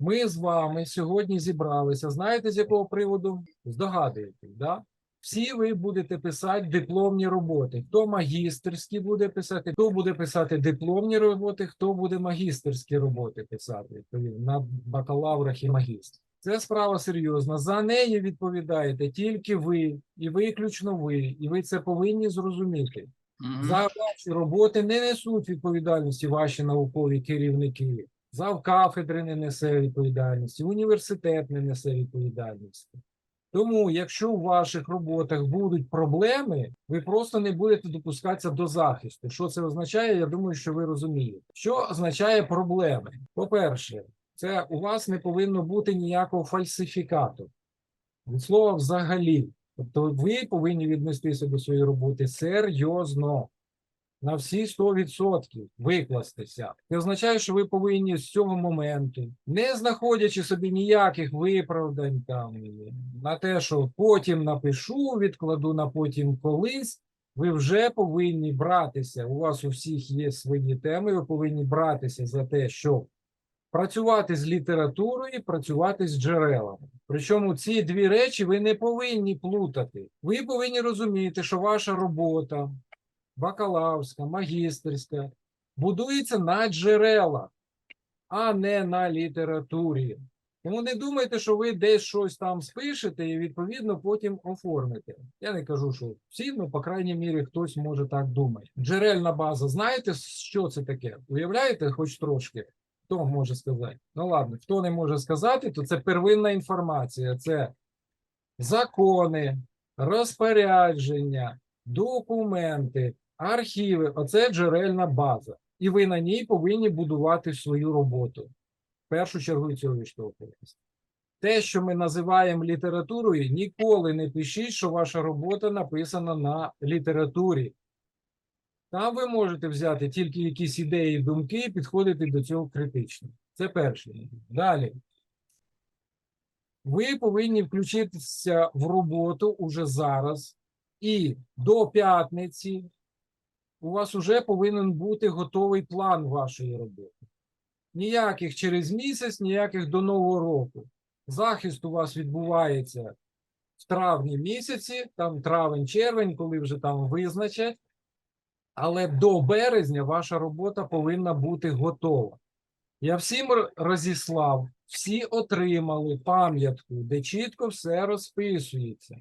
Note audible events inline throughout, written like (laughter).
Ми з вами сьогодні зібралися. Знаєте, з якого приводу? Здогадуєтесь, да? Всі ви будете писати дипломні роботи. Хто магістерські буде писати, хто буде писати дипломні роботи, хто буде магістерські роботи писати на бакалаврах і магістрах. Це справа серйозна. За неї відповідаєте тільки ви, і виключно ви, і ви це повинні зрозуміти. За ваші роботи не несуть відповідальності ваші наукові керівники. Завкафедри не несе відповідальності, університет не несе відповідальності. Тому, якщо у ваших роботах будуть проблеми, ви просто не будете допускатися до захисту. Що це означає? Я думаю, що ви розумієте. Що означає проблеми? По-перше, це у вас не повинно бути ніякого фальсифікату. Від слова взагалі. Тобто ви повинні віднестися до своєї роботи серйозно, на всі 100% викластися. Це означає, що ви повинні з цього моменту, не знаходячи собі ніяких виправдань там на те, що потім напишу, відкладу на потім колись. Ви вже повинні братися. У вас у всіх є свої теми. Ви повинні братися за те, щоб працювати з літературою працювати з джерелами. Причому ці дві речі ви не повинні плутати. Ви повинні розуміти, що ваша робота, бакалаврська, магістерська, будується на джерелах, а не на літературі. Тому не думайте, що ви десь щось там спишете і відповідно потім оформите. Я не кажу, що всі, ну, по крайній мірі, хтось може так думати. Джерельна база, знаєте, що це таке? Уявляєте, хоч трошки? Хто може сказати? Ну ладно, хто не може сказати, то це первинна інформація. Це закони, розпорядження, документи, архіви. Оце джерельна база. І ви на ній повинні будувати свою роботу. В першу чергу цього відштовхуватися. Те, що ми називаємо літературою, ніколи не пишіть, що ваша робота написана на літературі. Там ви можете взяти тільки якісь ідеї, думки і підходити до цього критично. Це перше. Далі. Ви повинні включитися в роботу уже зараз, і до п'ятниці у вас вже повинен бути готовий план вашої роботи. Ніяких через місяць, ніяких до Нового року. Захист у вас відбувається в травні місяці, там травень-червень, коли вже там визначать. Але до березня ваша робота повинна бути готова. Я всім розіслав, всі отримали пам'ятку, де чітко все розписується,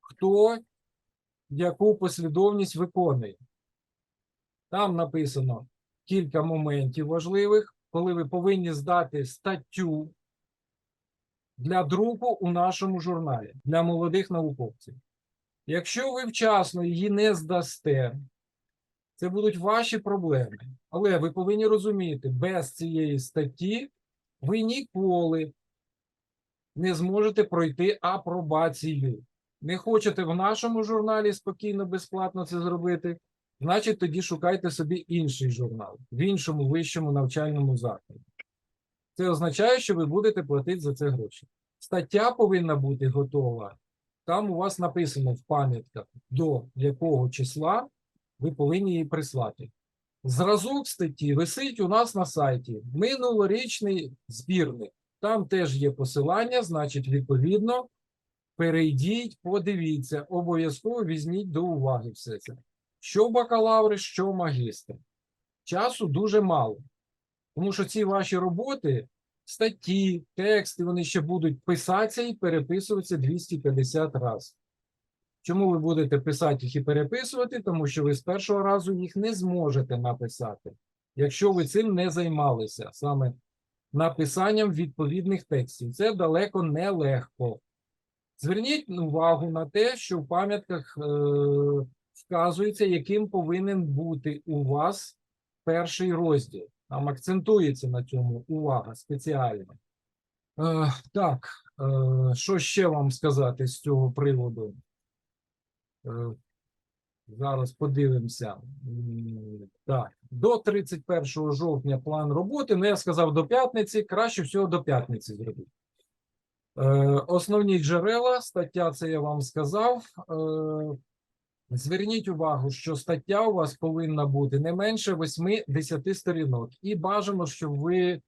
хто яку послідовність виконує. Там написано кілька моментів важливих, коли ви повинні здати статтю для друку у нашому журналі для молодих науковців. Якщо ви вчасно її не здасте, це будуть ваші проблеми. Але ви повинні розуміти, без цієї статті ви ніколи не зможете пройти апробацію. Не хочете в нашому журналі спокійно, безплатно це зробити, значить тоді шукайте собі інший журнал в іншому вищому навчальному закладі. Це означає, що ви будете платити за це гроші. Стаття повинна бути готова. Там у вас написано в пам'ятках, до якого числа ви повинні її прислати. Зразок статті висить у нас на сайті. Минулорічний збірник. Там теж є посилання, значить, відповідно, перейдіть, подивіться, обов'язково візьміть до уваги все це. Що бакалаври, що магістри. Часу дуже мало. Тому що ці ваші роботи, статті, тексти, вони ще будуть писатися і переписуватися 250 разів. Чому ви будете писати їх і переписувати? Тому що ви з першого разу їх не зможете написати, якщо ви цим не займалися саме написанням відповідних текстів. Це далеко не легко. Зверніть увагу на те, що в пам'ятках е, вказується, яким повинен бути у вас перший розділ. Там акцентується на цьому увага спеціально. Е, так, е, що ще вам сказати з цього приводу? Е, Зараз подивимося. Так, до 31 жовтня план роботи. Ну, я сказав до п'ятниці. Краще всього до п'ятниці зробити. Е, Основні джерела, стаття, це я вам сказав. Е, Зверніть увагу, що стаття у вас повинна бути не менше 8-10 сторінок. І бажано, щоб ви е,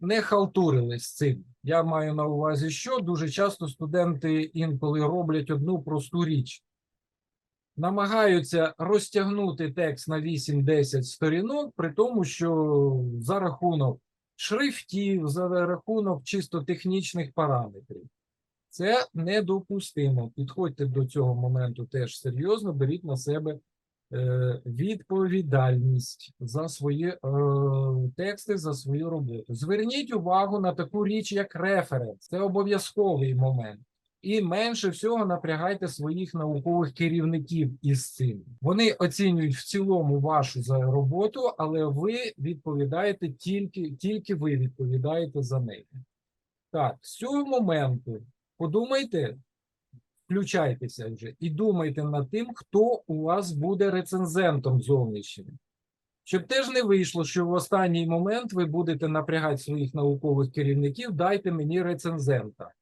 не халтурили з цим. Я маю на увазі, що дуже часто студенти інколи роблять одну просту річ. Намагаються розтягнути текст на 8-10 сторінок, при тому, що за рахунок шрифтів, за рахунок чисто технічних параметрів. Це недопустимо. Підходьте до цього моменту теж серйозно, беріть на себе е, відповідальність за свої е, тексти, за свою роботу. Зверніть увагу на таку річ, як референс. Це обов'язковий момент. І менше всього напрягайте своїх наукових керівників із цим. Вони оцінюють в цілому вашу за роботу, але ви відповідаєте тільки, тільки ви відповідаєте за неї. Так, з цього моменту подумайте, включайтеся вже і думайте над тим, хто у вас буде рецензентом зовнішнім. Щоб теж не вийшло, що в останній момент ви будете напрягати своїх наукових керівників, дайте мені рецензента.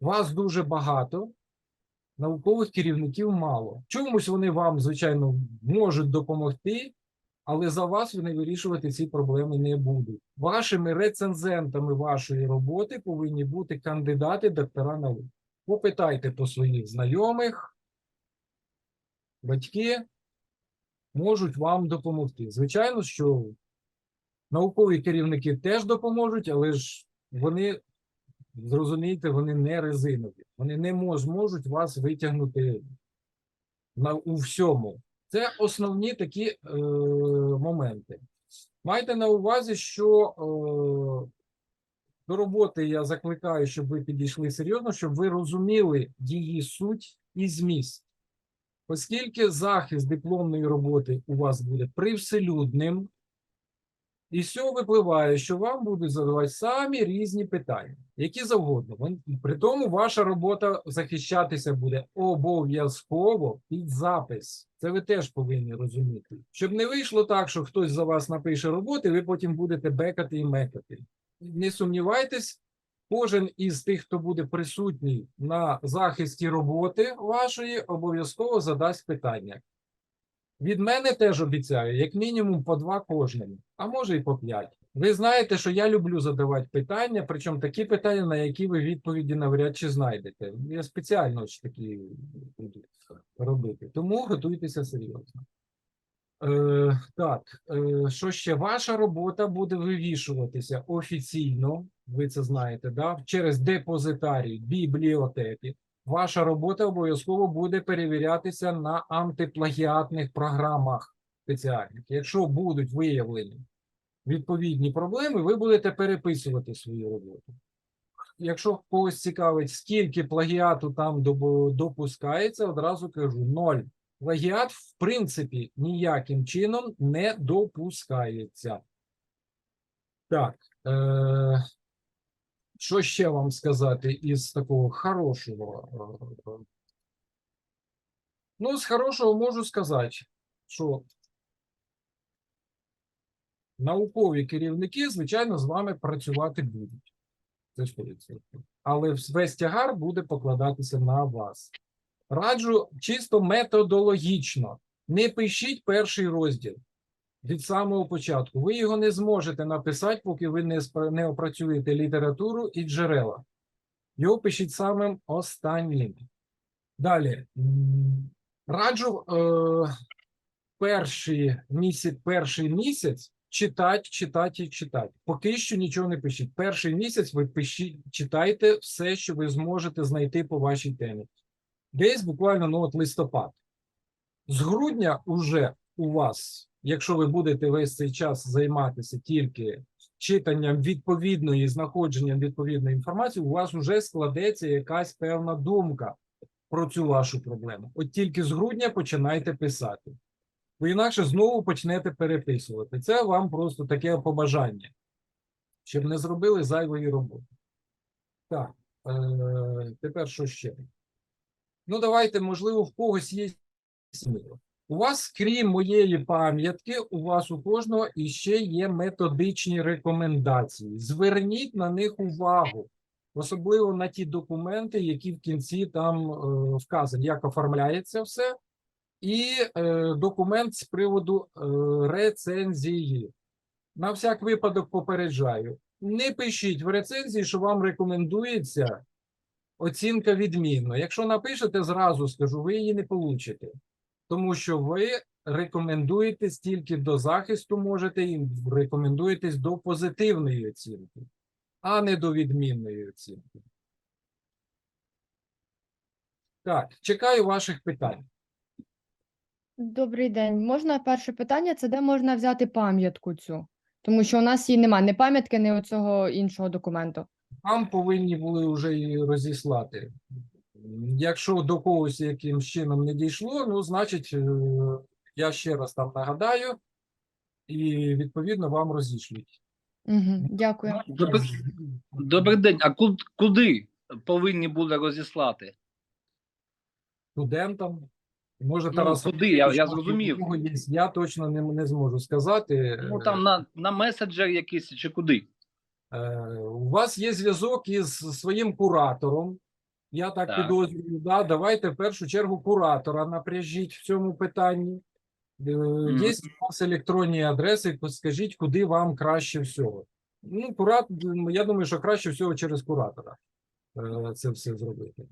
Вас дуже багато, наукових керівників мало. Чомусь вони вам, звичайно, можуть допомогти, але за вас вони вирішувати ці проблеми не будуть. Вашими рецензентами вашої роботи повинні бути кандидати, доктора наук. Попитайте по своїх знайомих, батьки можуть вам допомогти. Звичайно, що наукові керівники теж допоможуть, але ж вони, зрозумійте, вони не резинові. Вони не мож, можуть вас витягнути на, у всьому. Це основні такі е, моменти. Майте на увазі, що е, до роботи я закликаю, щоб ви підійшли серйозно, щоб ви розуміли її суть і зміст. Оскільки захист дипломної роботи у вас буде привселюдним, і з цього випливає, що вам будуть задавати самі різні питання, які завгодно. При тому ваша робота захищатися буде обов'язково під запис. Це ви теж повинні розуміти. Щоб не вийшло так, що хтось за вас напише роботи, ви потім будете бекати і мекати. Не сумнівайтесь, кожен із тих, хто буде присутній на захисті роботи вашої, обов'язково задасть питання. Від мене теж обіцяю, як мінімум по два кожному, а може і по п'ять. Ви знаєте, що я люблю задавати питання, причому такі питання, на які ви відповіді навряд чи знайдете. Я спеціально такі буду робити. Тому готуйтеся серйозно. Е, так, е, що ще? Ваша робота буде вивішуватися офіційно, ви це знаєте, да? через депозитарій бібліотеки. Ваша робота обов'язково буде перевірятися на антиплагіатних програмах спеціальних. Якщо будуть виявлені відповідні проблеми, ви будете переписувати свою роботу. Якщо когось цікавить, скільки плагіату там допускається, одразу кажу: ноль. Плагіат, в принципі, ніяким чином не допускається. Так. Е- що ще вам сказати із такого хорошого? Е, Ну, з хорошого можу сказати, що наукові керівники, звичайно, з вами працювати будуть. Це 100%. Але весь тягар буде покладатися на вас. Раджу чисто методологічно. Не пишіть перший розділ від самого початку. Ви його не зможете написати, поки ви не, не опрацюєте літературу і джерела. Його пишіть самим останнім. Далі. Раджу е, перший місяць, перший місяць читати, читати читати. Поки що нічого не пишіть. Перший місяць ви пишіть, читайте все, що ви зможете знайти по вашій темі. Десь буквально ну, от листопад. З грудня уже у вас, якщо ви будете весь цей час займатися тільки читанням відповідної, знаходженням відповідної інформації, у вас вже складеться якась певна думка про цю вашу проблему. От тільки з грудня починайте писати. Бо інакше знову почнете переписувати. Це вам просто таке побажання, щоб не зробили зайвої роботи. Так, е, тепер що ще? Ну, давайте, можливо, в когось є сміло. У вас, крім моєї пам'ятки, у вас у кожного іще є методичні рекомендації. Зверніть на них увагу, особливо на ті документи, які в кінці там е, вказані, як оформляється все, і е, документ з приводу е, рецензії. На всяк випадок попереджаю. не пишіть в рецензії, що вам рекомендується оцінка відмінно. Якщо напишете, зразу скажу, ви її не получите, тому що ви рекомендуєтесь тільки до захисту, можете і рекомендуєтесь до позитивної оцінки, а не до відмінної оцінки. Так, чекаю ваших питань. Добрий день. Можна перше питання? Це де можна взяти пам'ятку цю? Тому що у нас її немає, ні пам'ятки, ні оцього іншого документу. Вам повинні були вже її розіслати. Якщо до когось якимсь чином не дійшло, ну, значить, е, я ще раз там нагадаю, і відповідно вам розішлють. Угу, дякую. Добрий, добрий день. А куди повинні були розіслати? Студентам. Може, Ну, Тарас куди? Я- я зрозумів. Я точно не, не зможу сказати. Ну там на, на меседжер якийсь чи куди? Е, У вас є зв'язок із своїм куратором. Я так, Так. підозрюю. Да? Давайте в першу чергу куратора напряжіть в цьому питанні. Е, Є у вас електронні адреси, скажіть, куди вам краще всього. Ну, курат, я думаю, що краще всього через куратора е, це все зробити.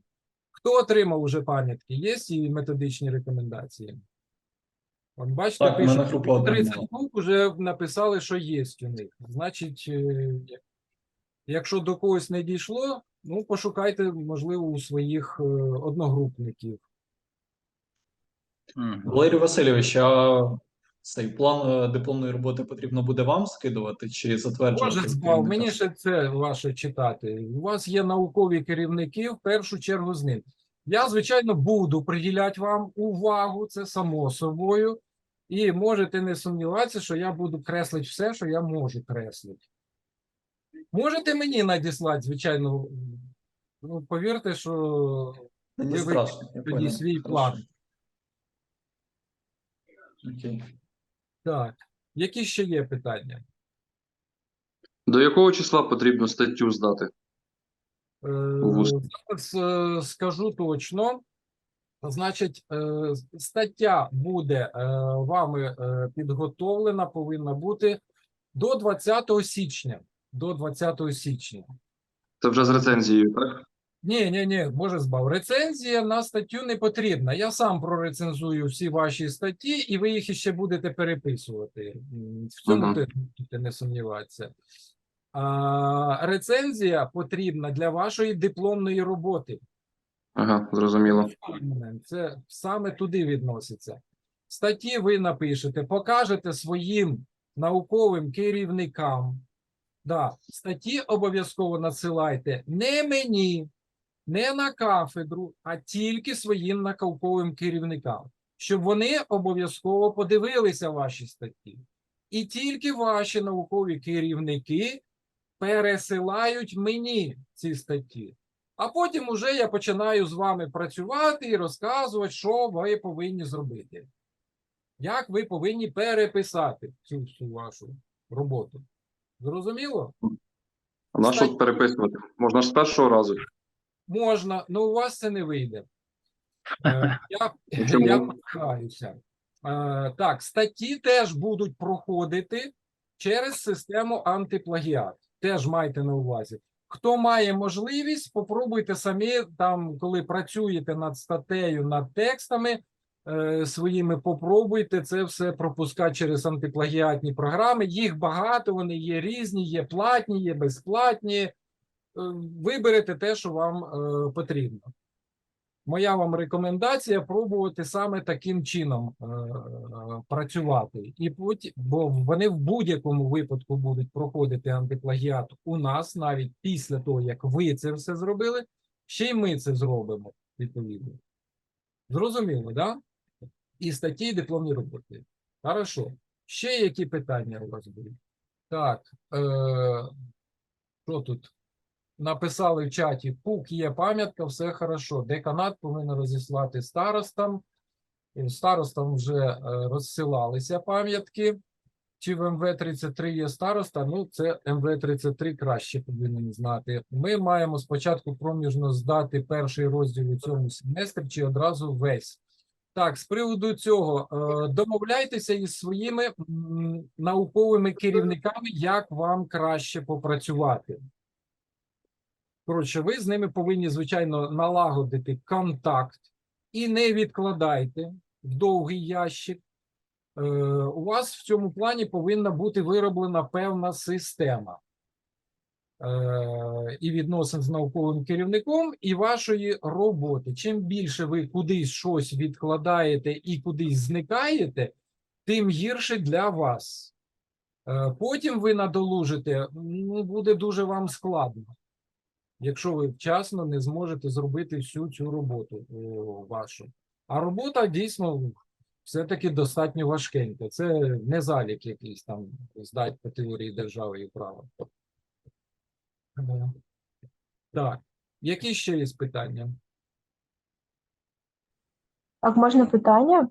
Хто отримав уже пам'ятки? Є і методичні рекомендації? От бачите, Так, група 30 отримала. штук вже написали, що є у них. Значить, е, якщо до когось не дійшло, ну пошукайте, можливо, у своїх е, одногрупників. Валерій Васильович, а цей план е, дипломної роботи потрібно буде вам скидувати чи затверджувати? Боже збав, мені ще це ваше читати. У вас є наукові керівники, в першу чергу з ним. Я, звичайно, буду приділяти вам увагу, це само собою. І можете не сумніватися, що я буду креслити все, що я можу креслити. Можете мені надіслати, звичайно. Ну, повірте, що Мені ви страшно. я тоді понял. свій Хорошо. план. Окей. Так. Які ще є питання? До якого числа потрібно статтю здати? Е, вуз. Зараз е, скажу точно. Значить, е, стаття буде е, вами е, підготовлена, повинна бути до 20 січня. До 20 січня. Це вже з рецензією, так? Ні, ні, ні, може збав. Рецензія на статтю не потрібна. Я сам прорецензую всі ваші статті, і ви їх іще будете переписувати. В цьому Ага. теж можете не сумніватися. А, рецензія потрібна для вашої дипломної роботи. Ага, зрозуміло. Це саме туди відноситься. Статті ви напишете, покажете своїм науковим керівникам. Да, статті обов'язково надсилайте не мені, не на кафедру, а тільки своїм науковим керівникам, щоб вони обов'язково подивилися ваші статті. І тільки ваші наукові керівники пересилають мені ці статті. А потім уже я починаю з вами працювати і розказувати, що ви повинні зробити. Як ви повинні переписати цю всю вашу роботу. Зрозуміло? На що переписувати? Можна ж з першого разу. Можна, але у вас це не вийде. Е, (laughs) Я, я намагаюся. Е, Так, статті теж будуть проходити через систему антиплагіат. Теж майте на увазі. Хто має можливість, спробуйте самі там, коли працюєте над статтею, над текстами своїми, попробуйте це все пропускати через антиплагіатні програми. Їх багато, вони є різні, є платні, є безплатні. Е, Виберете те, що вам е, потрібно. Моя вам рекомендація пробувати саме таким чином е, працювати. І потім, бо вони в будь-якому випадку будуть проходити антиплагіат у нас, навіть після того, як ви це все зробили, ще й ми це зробимо відповідно. Зрозуміло, да? І статті, і дипломні роботи. Хорошо. Ще які питання у вас будуть? Так, е, що тут? написали в чаті, пук є пам'ятка, все хорошо. Деканат повинен розіслати старостам. Старостам вже е, розсилалися пам'ятки. Чи в МВ-33 є староста? Ну, це МВ-33 краще повинен знати. Ми маємо спочатку проміжно здати перший розділ у цьому семестрі, чи одразу весь. Так, з приводу цього, е, домовляйтеся із своїми науковими керівниками, як вам краще попрацювати. Коротше, ви з ними повинні, звичайно, налагодити контакт і не відкладайте в довгий ящик. Е, У вас в цьому плані повинна бути вироблена певна система і відносин з науковим керівником, і вашої роботи. Чим більше ви кудись щось відкладаєте і кудись зникаєте, тим гірше для вас. Е, Потім ви надолужите, ну, буде дуже вам складно, якщо ви вчасно не зможете зробити всю цю роботу вашу. А робота дійсно все-таки достатньо важкенька. Це не залік якийсь там здать по теорії держави і права. Е, Так, які ще є питання? Так, можна питання? Е,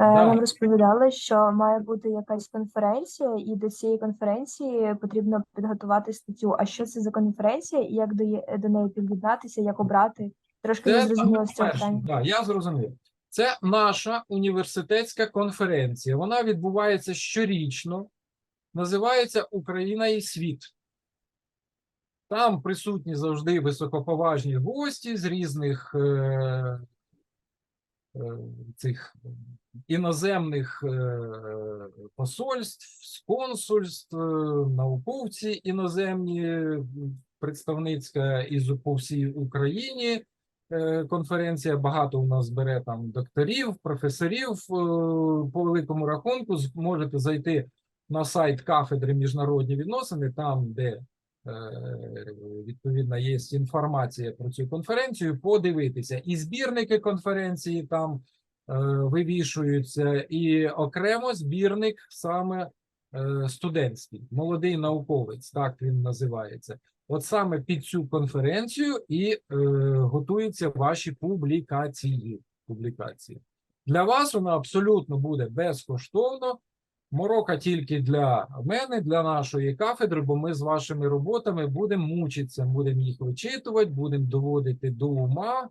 Да. Нам розповідали, що має бути якась конференція, і до цієї конференції потрібно підготувати статтю. А що це за конференція, і як до, до неї під'єднатися, як обрати? Трошки не зрозуміло з цього питання. да, я зрозумів. Це наша університетська конференція. Вона відбувається щорічно. Називається Україна і світ. Там присутні завжди високоповажні гості з різних е, е, цих іноземних е, посольств, консульств, науковці іноземні, представницька із по всій Україні. Конференція багато у нас бере там докторів, професорів. По великому рахунку можете зайти на сайт кафедри міжнародні відносини, там, де відповідно є інформація про цю конференцію, подивитися. І збірники конференції там е, вивішуються, і окремо збірник саме е, студентський, молодий науковець, так він називається. От саме під цю конференцію і е, готуються ваші публікації. публікації. Для вас вона абсолютно буде безкоштовно. Морока тільки для мене, для нашої кафедри, бо ми з вашими роботами будемо мучитися, будемо їх вичитувати, будемо доводити до ума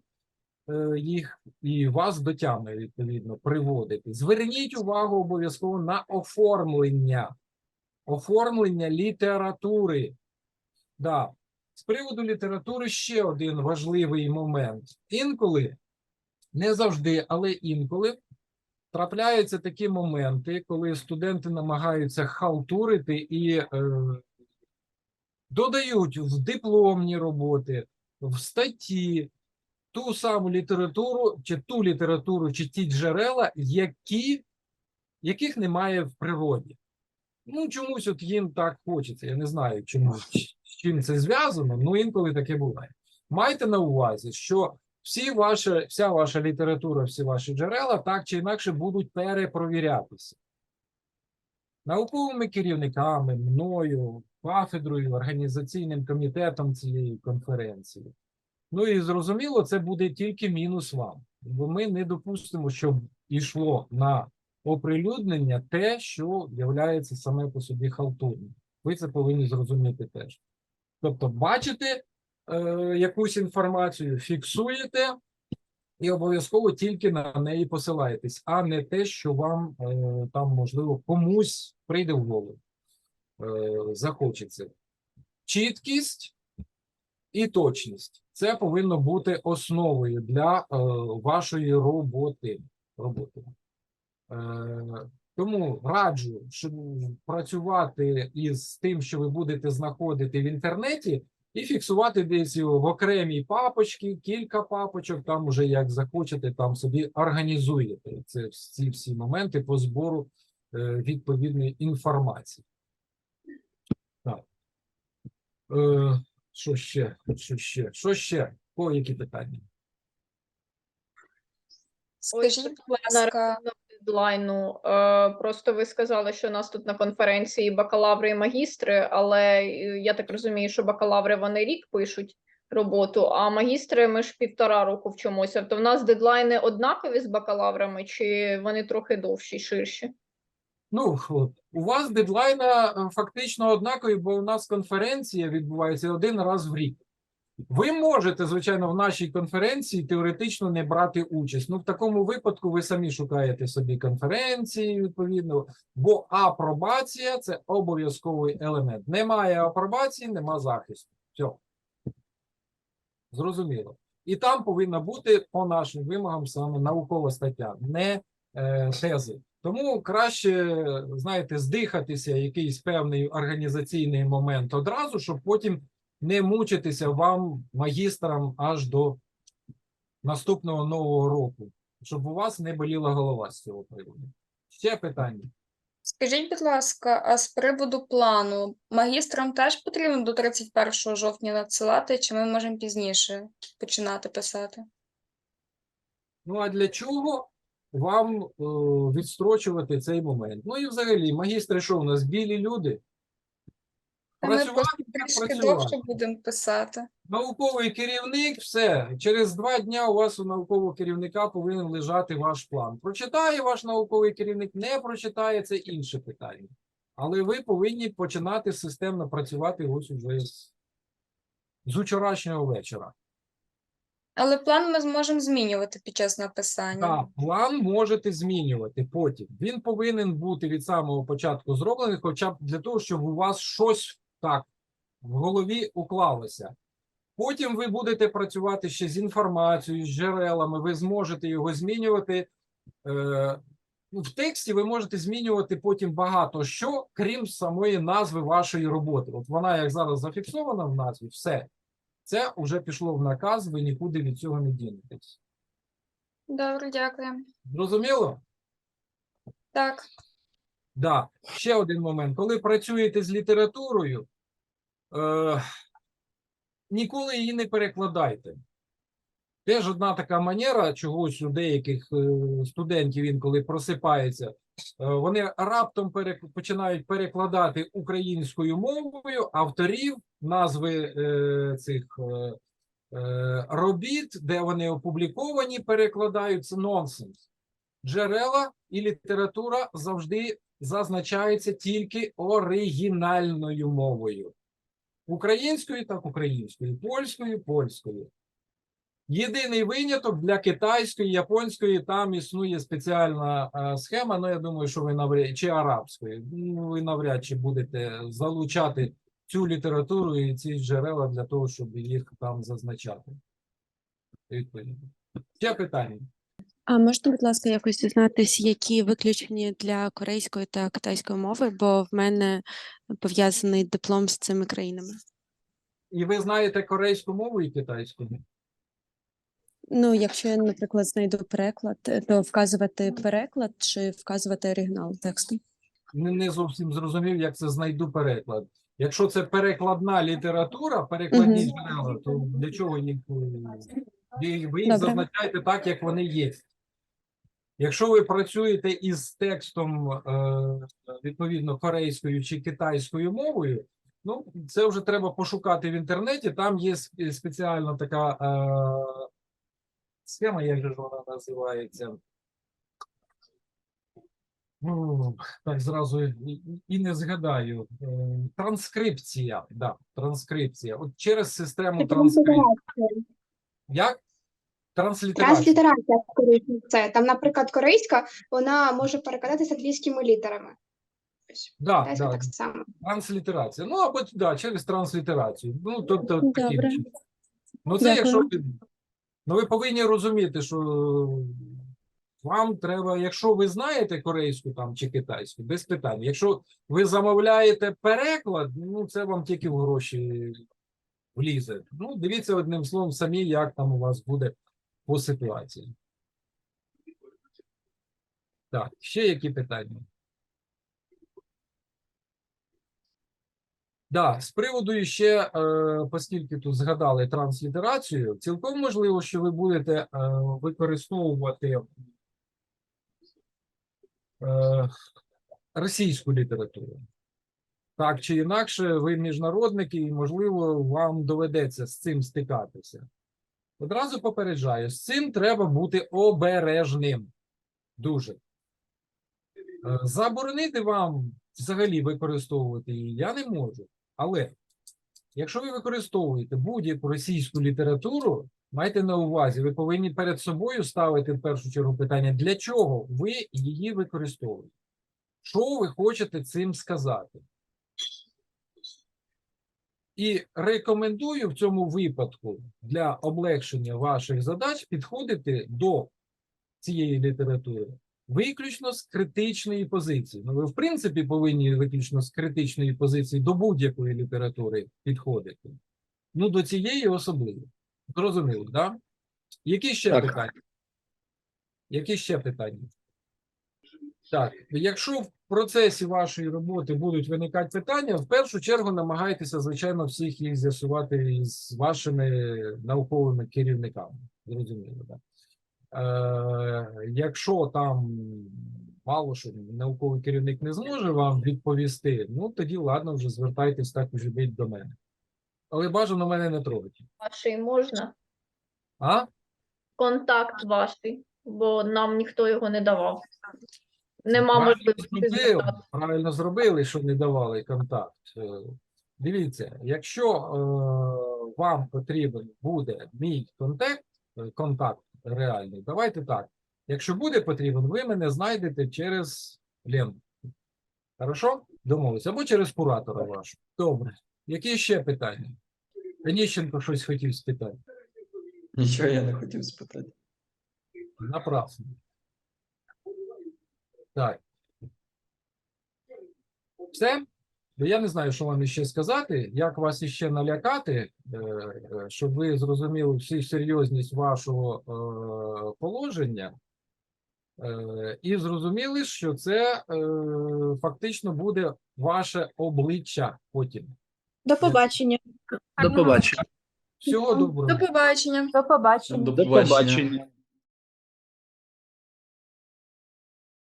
е, їх і вас до тями, відповідно, приводити. Зверніть увагу обов'язково на оформлення, оформлення літератури. Да. З приводу літератури ще один важливий момент. Інколи, не завжди, але інколи трапляються такі моменти, коли студенти намагаються халтурити і е, додають в дипломні роботи, в статті ту саму літературу, чи ту літературу, чи ті джерела, які, яких немає в природі. Ну, чомусь от їм так хочеться. Я не знаю, чому з чим це зв'язано, ну інколи таке буває. Майте на увазі, що всі ваші, вся ваша література, всі ваші джерела так чи інакше будуть перепровірятися. Науковими керівниками, мною, кафедрою, організаційним комітетом цієї конференції. Ну і зрозуміло, це буде тільки мінус вам, бо ми не допустимо, щоб йшло на оприлюднення те, що є саме по собі халтурним. Ви це повинні зрозуміти теж. Тобто, бачите якусь інформацію, фіксуєте і обов'язково тільки на неї посилаєтесь, а не те, що вам е, там, можливо, комусь прийде в голову, е, захочеться. Чіткість і точність це повинно бути основою для е, вашої роботи. роботи. Е, тому раджу щоб працювати із тим, що ви будете знаходити в інтернеті, і фіксувати десь в окремій папочці, кілька папочок, там уже як захочете, там собі організуєте це ці всі моменти по збору е, відповідної інформації. Так. Е, що ще? Що ще? Що ще? По які питання? Скажіть, будь ласка, дедлайну. Е, Просто ви сказали, що у нас тут на конференції бакалаври і магістри, але е, я так розумію, що бакалаври вони рік пишуть роботу, а магістри ми ж півтора року вчимося. То в нас дедлайни однакові з бакалаврами, чи вони трохи довші, ширші? Ну, у вас дедлайна е, фактично однакові, бо у нас конференція відбувається один раз в рік. Ви можете, звичайно, в нашій конференції теоретично не брати участь. Ну, в такому випадку ви самі шукаєте собі конференції, відповідно, бо апробація це обов'язковий елемент. Немає апробації, нема захисту. Все. Зрозуміло. І там повинна бути по нашим вимогам саме наукова стаття, не е, тези. Тому краще, знаєте, здихатися якийсь певний організаційний момент одразу, щоб потім не мучитися вам, магістрам, аж до наступного нового року, щоб у вас не боліла голова з цього приводу. Ще питання. Скажіть, будь ласка, а з приводу плану магістрам теж потрібно до 31 жовтня надсилати, чи ми можемо пізніше починати писати? Ну а для чого вам е, відстрочувати цей момент? Ну і взагалі, магістри, що у нас білі люди? Ми Працювати просто трішки довше будемо писати. Науковий керівник, все. Через два дня у вас у наукового керівника повинен лежати ваш план. Прочитає ваш науковий керівник, не прочитає це інше питання. Але ви повинні починати системно працювати ось уже з, з учорашнього вечора. Але план ми зможемо змінювати під час написання. Так, план можете змінювати потім. Він повинен бути від самого початку зроблений, хоча б для того, щоб у вас щось так в голові уклалося. Потім ви будете працювати ще з інформацією, з джерелами, ви зможете його змінювати. Е, ну, в тексті ви можете змінювати потім багато що, крім самої назви вашої роботи. От вона, як зараз зафіксована в назві, все. Це вже пішло в наказ, ви нікуди від цього не дінетесь. Добре, дякую. Зрозуміло? Так. Да. Ще один момент. Коли працюєте з літературою, е, ніколи її не перекладайте. Теж одна така манера чогось у деяких е, студентів інколи просипається. Е, вони раптом перек- починають перекладати українською мовою авторів, назви е, цих е, робіт, де вони опубліковані, перекладають це нонсенс. Джерела і література завжди зазначаються тільки оригінальною мовою. Українською так українською, польською польською. Єдиний виняток для китайської, японської там існує спеціальна е, схема. Ну, я думаю, що ви навряд чи арабської. Ну, ви навряд чи будете залучати цю літературу і ці джерела для того, щоб їх там зазначати. Відповідно. Ще питання. А можете, будь ласка, якось дізнатись, які виключені для корейської та китайської мови, бо в мене пов'язаний диплом з цими країнами. І ви знаєте корейську мову і китайську? Ну, якщо я, наприклад, знайду переклад, е, то вказувати переклад чи вказувати оригінал тексту? Не, не зовсім зрозумів, як це знайду переклад. Якщо це перекладна література, перекладні Мгм. джерела, то для чого їх е, ви- ви їх Добре. зазначаєте так, як вони є. Якщо ви працюєте із текстом е, відповідно корейською чи китайською мовою, ну це вже треба пошукати в інтернеті. Там є спеціальна така е, схема, як же ж вона називається. Ну, так зразу і не згадаю. Е, Транскрипція, да, транскрипція. От через систему транскрипції. Як? Транслітерація. Транслітерація це. Там, наприклад, корейська, вона може перекладатися англійськими літерами. Да, да, так само. транслітерація. Ну, або да, через транслітерацію. Ну, тобто, таким Добре. чином. Ну, це якщо ви, ну, ви повинні розуміти, що вам треба, якщо ви знаєте корейську там чи китайську, без питань. Якщо ви замовляєте переклад, ну це вам тільки в гроші влізе. Ну, дивіться одним словом самі, як там у вас буде по ситуації. Так, ще які питання? Да, з приводу ще, е, оскільки тут згадали транслітерацію, цілком можливо, що ви будете е, використовувати е, російську літературу. Так чи інакше, ви міжнародники, і, можливо, вам доведеться з цим стикатися. Одразу попереджаю, з цим треба бути обережним. Дуже. Е, Заборонити вам взагалі використовувати її я не можу. Але якщо ви використовуєте будь-яку російську літературу, майте на увазі, ви повинні перед собою ставити в першу чергу питання, для чого ви її використовуєте? Що ви хочете цим сказати? І рекомендую в цьому випадку для облегшення ваших задач підходити до цієї літератури виключно з критичної позиції. Ну, ви, в принципі, повинні виключно з критичної позиції до будь-якої літератури підходити. Ну, до цієї особливо. Зрозуміло, так? Да? Які ще Так. питання? Які ще питання? Так, якщо в процесі вашої роботи будуть виникати питання, в першу чергу намагайтеся, звичайно, всіх їх з'ясувати з вашими науковими керівниками. Зрозуміло, так? Е, якщо там мало що науковий керівник не зможе вам відповісти, ну тоді ладно, вже звертайтесь так уже бить до мене. Але бажано мене не трогати. Ваший можна? А? Контакт ваший, бо нам ніхто його не давав. Нема Правильно можливості зробили, правильно зробили, що не давали контакт. Е, Дивіться, якщо е, вам потрібен буде мій контакт, е, контакт реальний, давайте так. Якщо буде потрібен, ви мене знайдете через Лен. Хорошо? Домовились. Або через куратора вашого. Добре. Які ще питання? Аніщенко щось хотів спитати. Нічого я не хотів спитати. Напрасно. Так. Все? Бо я не знаю, що вам іще сказати, як вас іще налякати, е, е, щоб ви зрозуміли всю серйозність вашого е, положення, і зрозуміли, що це фактично буде ваше обличчя потім. До побачення. До побачення. Всього доброго. До побачення. До побачення. До побачення.